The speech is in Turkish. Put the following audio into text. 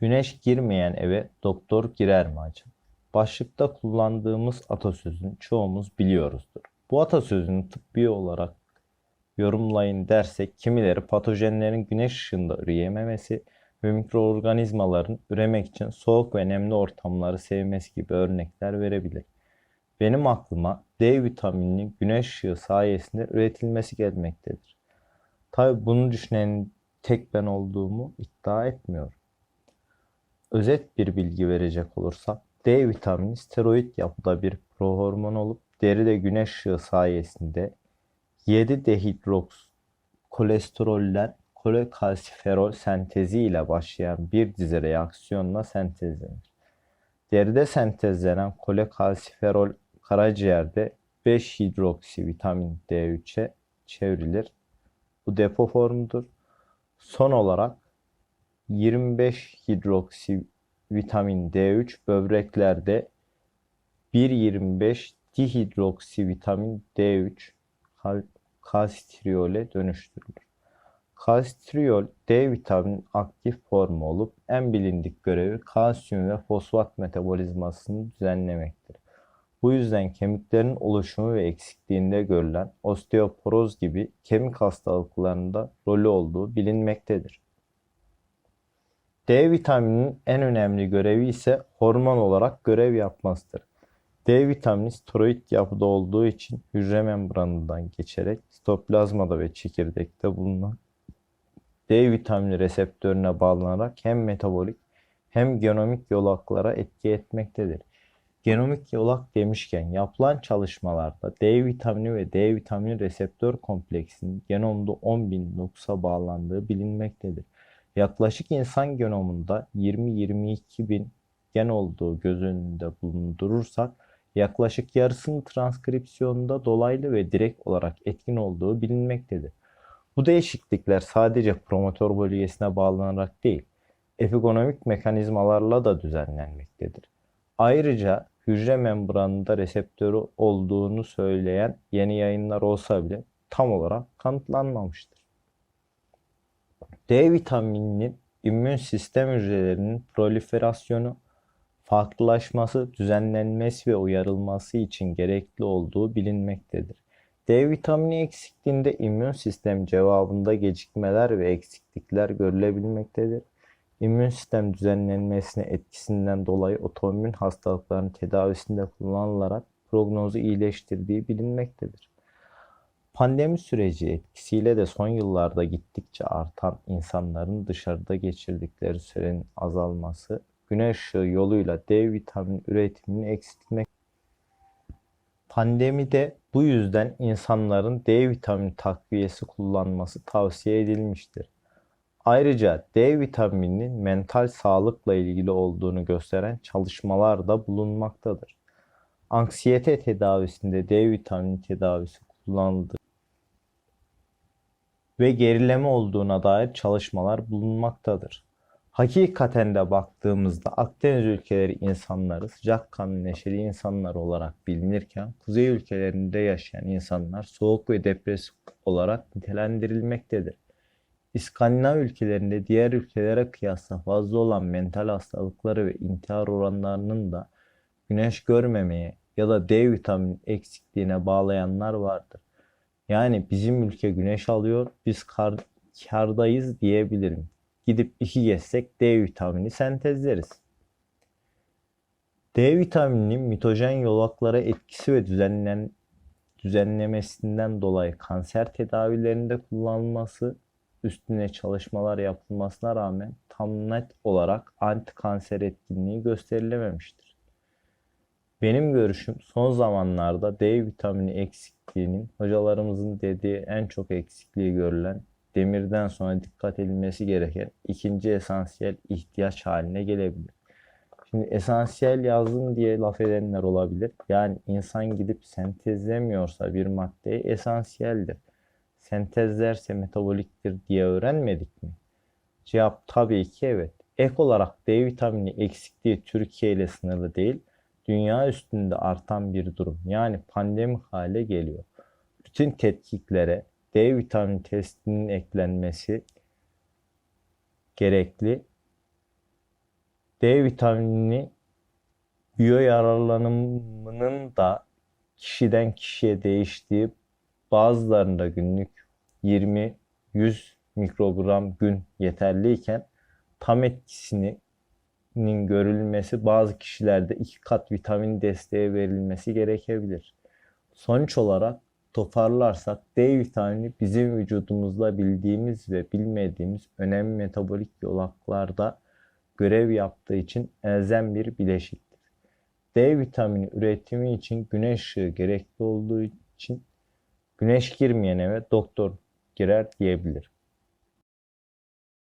Güneş girmeyen eve doktor girer mi acaba? Başlıkta kullandığımız atasözünü çoğumuz biliyoruzdur. Bu atasözünü tıbbi olarak yorumlayın dersek kimileri patojenlerin güneş ışığında üreyememesi ve mikroorganizmaların üremek için soğuk ve nemli ortamları sevmesi gibi örnekler verebilir. Benim aklıma D vitamininin güneş ışığı sayesinde üretilmesi gelmektedir. Tabi bunu düşünen tek ben olduğumu iddia etmiyorum. Özet bir bilgi verecek olursak D vitamini steroid yapıda bir prohormon olup deride güneş ışığı sayesinde 7 dehidroks kolesteroller kolekalsiferol sentezi ile başlayan bir dizi reaksiyonla sentezlenir. Deride sentezlenen kolekalsiferol karaciğerde 5 hidroksi vitamin D3'e çevrilir. Bu depo formudur. Son olarak 25 hidroksi vitamin D3 böbreklerde 1.25 dihidroksi vitamin D3 kal kalsitriole dönüştürülür. Kalsitriol D vitaminin aktif formu olup en bilindik görevi kalsiyum ve fosfat metabolizmasını düzenlemektir. Bu yüzden kemiklerin oluşumu ve eksikliğinde görülen osteoporoz gibi kemik hastalıklarında rolü olduğu bilinmektedir. D vitamininin en önemli görevi ise hormon olarak görev yapmasıdır. D vitamini steroid yapıda olduğu için hücre membranından geçerek sitoplazmada ve çekirdekte bulunan D vitamini reseptörüne bağlanarak hem metabolik hem genomik yolaklara etki etmektedir. Genomik yolak demişken yapılan çalışmalarda D vitamini ve D vitamini reseptör kompleksinin genomda 10.000 noksa bağlandığı bilinmektedir. Yaklaşık insan genomunda 20-22 bin gen olduğu göz önünde bulundurursak yaklaşık yarısının transkripsiyonunda dolaylı ve direkt olarak etkin olduğu bilinmektedir. Bu değişiklikler sadece promotör bölgesine bağlanarak değil, epigonomik mekanizmalarla da düzenlenmektedir. Ayrıca hücre membranında reseptörü olduğunu söyleyen yeni yayınlar olsa bile tam olarak kanıtlanmamıştır. D vitamininin immün sistem hücrelerinin proliferasyonu, farklılaşması, düzenlenmesi ve uyarılması için gerekli olduğu bilinmektedir. D vitamini eksikliğinde immün sistem cevabında gecikmeler ve eksiklikler görülebilmektedir. İmmün sistem düzenlenmesine etkisinden dolayı otoimmün hastalıkların tedavisinde kullanılarak prognozu iyileştirdiği bilinmektedir. Pandemi süreci etkisiyle de son yıllarda gittikçe artan insanların dışarıda geçirdikleri sürenin azalması, güneş ışığı yoluyla D vitamini üretimini eksiltmek. Pandemide bu yüzden insanların D vitamini takviyesi kullanması tavsiye edilmiştir. Ayrıca D vitamininin mental sağlıkla ilgili olduğunu gösteren çalışmalar da bulunmaktadır. Anksiyete tedavisinde D vitamini tedavisi kullanıldı ve gerileme olduğuna dair çalışmalar bulunmaktadır. Hakikaten de baktığımızda Akdeniz ülkeleri insanları sıcakkanlı neşeli insanlar olarak bilinirken kuzey ülkelerinde yaşayan insanlar soğuk ve depresif olarak nitelendirilmektedir. İskandinav ülkelerinde diğer ülkelere kıyasla fazla olan mental hastalıkları ve intihar oranlarının da güneş görmemeye ya da D vitamini eksikliğine bağlayanlar vardır. Yani bizim ülke güneş alıyor, biz kar, kardayız diyebilirim. Gidip iki gezsek D vitamini sentezleriz. D vitamininin mitojen yolaklara etkisi ve düzenlen, düzenlemesinden dolayı kanser tedavilerinde kullanılması, üstüne çalışmalar yapılmasına rağmen tam net olarak anti kanser etkinliği gösterilememiştir. Benim görüşüm son zamanlarda D vitamini eksikliğinin hocalarımızın dediği en çok eksikliği görülen demirden sonra dikkat edilmesi gereken ikinci esansiyel ihtiyaç haline gelebilir. Şimdi esansiyel yazdım diye laf edenler olabilir. Yani insan gidip sentezlemiyorsa bir maddeyi esansiyeldir. Sentezlerse metaboliktir diye öğrenmedik mi? Cevap tabii ki evet. Ek olarak D vitamini eksikliği Türkiye ile sınırlı değil, dünya üstünde artan bir durum. Yani pandemi hale geliyor. Bütün tetkiklere D vitamini testinin eklenmesi gerekli. D vitamini biyoyararlanımının da kişiden kişiye değiştiği bazılarında günlük 20-100 mikrogram gün yeterliyken tam etkisinin görülmesi bazı kişilerde iki kat vitamin desteği verilmesi gerekebilir. Sonuç olarak toparlarsak D vitamini bizim vücudumuzda bildiğimiz ve bilmediğimiz önemli metabolik yolaklarda görev yaptığı için elzem bir bileşiktir. D vitamini üretimi için güneş ışığı gerekli olduğu için güneş girmeyen eve doktor girer diyebilir.